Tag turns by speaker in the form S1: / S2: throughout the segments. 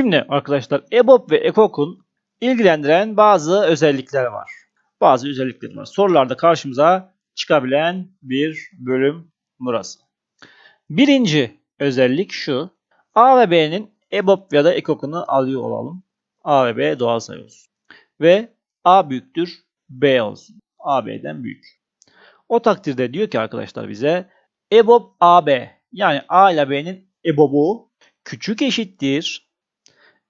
S1: Şimdi arkadaşlar EBOB ve EKOK'un ilgilendiren bazı özellikler var. Bazı özellikleri var. Sorularda karşımıza çıkabilen bir bölüm burası. Birinci özellik şu. A ve B'nin EBOB ya da EKOK'unu alıyor olalım. A ve B doğal sayı olsun. Ve A büyüktür B olsun. A B'den büyük. O takdirde diyor ki arkadaşlar bize EBOB AB yani A ile B'nin EBOB'u küçük eşittir.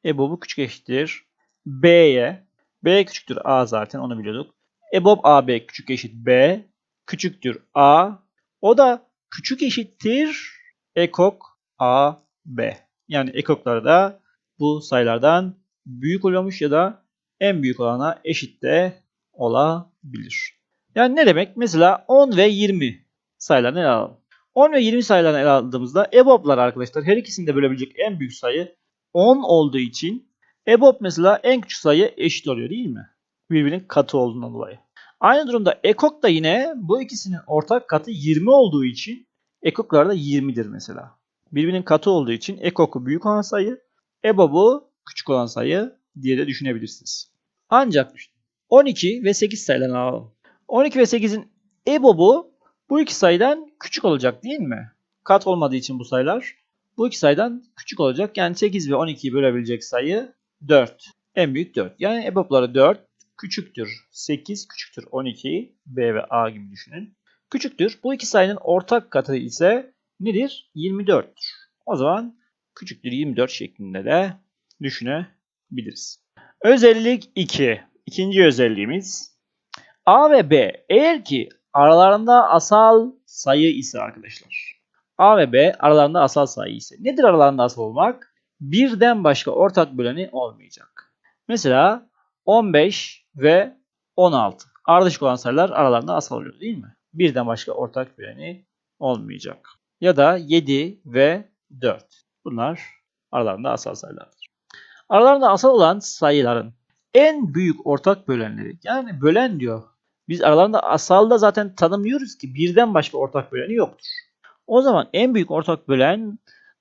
S1: EBOB'u küçük eşittir. B'ye. B küçüktür A zaten onu biliyorduk. EBOB AB küçük eşit B. Küçüktür A. O da küçük eşittir ekok AB. Yani ekokları da bu sayılardan büyük oluyormuş ya da en büyük olana eşit de olabilir. Yani ne demek? Mesela 10 ve 20 sayılarını ele alalım. 10 ve 20 sayılarını ele aldığımızda EBOB'lar arkadaşlar her ikisini de bölebilecek en büyük sayı 10 olduğu için EBOB mesela en küçük sayı eşit oluyor değil mi? Birbirinin katı olduğundan dolayı. Aynı durumda EKOK da yine bu ikisinin ortak katı 20 olduğu için EKOK'lar da 20'dir mesela. Birbirinin katı olduğu için EKOK'u büyük olan sayı, EBOB'u küçük olan sayı diye de düşünebilirsiniz. Ancak 12 ve 8 sayılarını alalım. 12 ve 8'in EBOB'u bu iki sayıdan küçük olacak değil mi? Kat olmadığı için bu sayılar bu iki sayıdan küçük olacak. Yani 8 ve 12'yi bölebilecek sayı 4. En büyük 4. Yani EBOB'ları 4 küçüktür. 8 küçüktür 12. B ve A gibi düşünün. Küçüktür. Bu iki sayının ortak katı ise nedir? 24'tür. O zaman küçüktür 24 şeklinde de düşünebiliriz. Özellik 2. İkinci özelliğimiz A ve B eğer ki aralarında asal sayı ise arkadaşlar. A ve B aralarında asal sayı ise. Nedir aralarında asal olmak? Birden başka ortak böleni olmayacak. Mesela 15 ve 16. Ardışık olan sayılar aralarında asal oluyor değil mi? Birden başka ortak böleni olmayacak. Ya da 7 ve 4. Bunlar aralarında asal sayılardır. Aralarında asal olan sayıların en büyük ortak bölenleri yani bölen diyor. Biz aralarında asalda zaten tanımlıyoruz ki birden başka ortak böleni yoktur. O zaman en büyük ortak bölen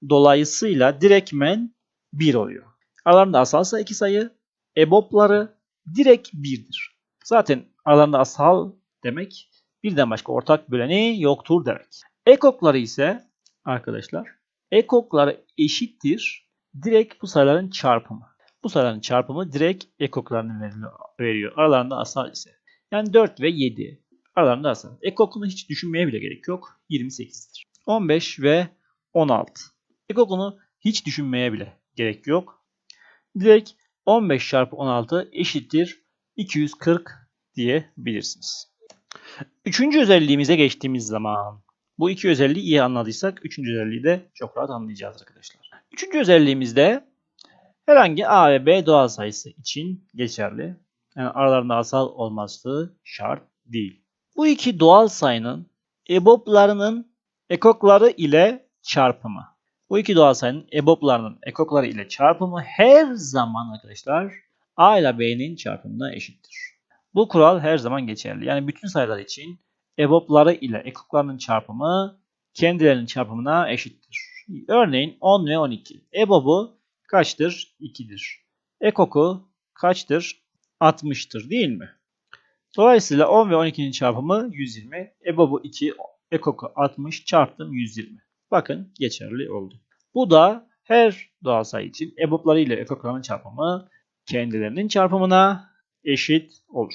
S1: dolayısıyla direktmen 1 oluyor. Aralarında asalsa iki sayı, EBOB'ları direkt 1'dir. Zaten aralarında asal demek birden başka ortak böleni yoktur demek. Ekokları ise arkadaşlar ekokları eşittir direkt bu sayıların çarpımı. Bu sayıların çarpımı direkt ekoklarını veriyor. Aralarında asal ise. Yani 4 ve 7 aralarında asal. Ekokunu hiç düşünmeye bile gerek yok. 28'dir. 15 ve 16. Ekokunu hiç düşünmeye bile gerek yok. Direkt 15 çarpı 16 eşittir 240 diyebilirsiniz. Üçüncü özelliğimize geçtiğimiz zaman bu iki özelliği iyi anladıysak üçüncü özelliği de çok rahat anlayacağız arkadaşlar. Üçüncü özelliğimizde herhangi A ve B doğal sayısı için geçerli. Yani aralarında asal olması şart değil. Bu iki doğal sayının EBOB'larının ekokları ile çarpımı. Bu iki doğal sayının EBOB'larının ekokları ile çarpımı her zaman arkadaşlar A ile B'nin çarpımına eşittir. Bu kural her zaman geçerli. Yani bütün sayılar için EBOB'ları ile ekoklarının çarpımı kendilerinin çarpımına eşittir. Örneğin 10 ve 12. EBOB'u kaçtır? 2'dir. Ekoku kaçtır? 60'tır değil mi? Dolayısıyla 10 ve 12'nin çarpımı 120. EBOB'u 2, ekoku 60 çarptım 120. Bakın geçerli oldu. Bu da her doğal sayı için EBOB'ları ile ekoklarının çarpımı kendilerinin çarpımına eşit olur.